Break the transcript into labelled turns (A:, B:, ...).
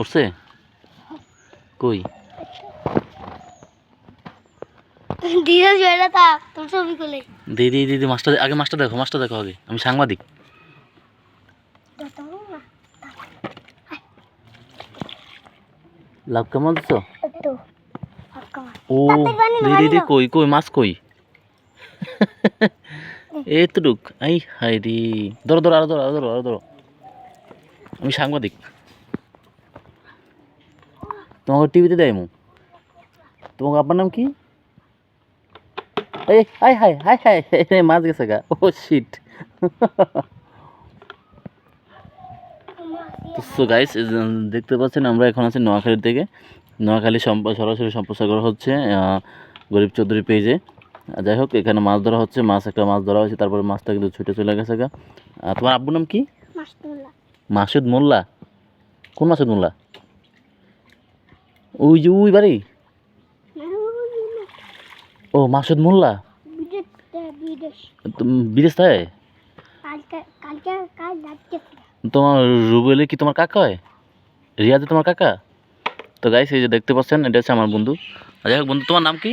A: উঠছে? কই?
B: দিদা জয়টা থাক তোর ছবি কোলে
A: দিদি দিদি মাছটা আগে মাছটা দেখো মাছটা দেখো আগে। আমি সাংবাদিক। লাভ কেমন
B: মার।
A: ও দিদি দিদি। কই কই মাছ কই? এতটুক। আই হাই রে। ধরো ধরো আরও ধরো আরও ধরো আরও ধরো। আমি সাংবাদিক। তোমাকে টিভিতে দেয় মু। তোমাকে আপনার নাম কি? এই, হাই হাই হাই হাই মাছ গেছে গা। ও শিট সো গাইস দেখতে পাচ্ছেন, আমরা এখন আছি নোয়াখালীর থেকে নোয়াখালী সরাসরি সম্প্রচার করা হচ্ছে গরিব চৌধুরী পেজে যাই হোক, এখানে মাছ ধরা হচ্ছে, মাছ, একটা মাছ ধরা হয়েছে, তারপরে মাছটা কিন্তু ছুটে চলে গেছে গা। তোমার আব্বুর নাম কি? মাসুদ মোল্লা? কোন মাসুদ মোল্লা? ওই যে ওই বাড়ি? ও, মাসুদ মোল্লা?
B: বিদেশ
A: থাকে? তোমার রুবেলে কি তোমার কাকা হয়? রিয়াদে তোমার কাকা? তো গাইস এই যে দেখতে পাচ্ছেন, এটা হচ্ছে আমার বন্ধু। যাই হোক বন্ধু, তোমার নাম কি?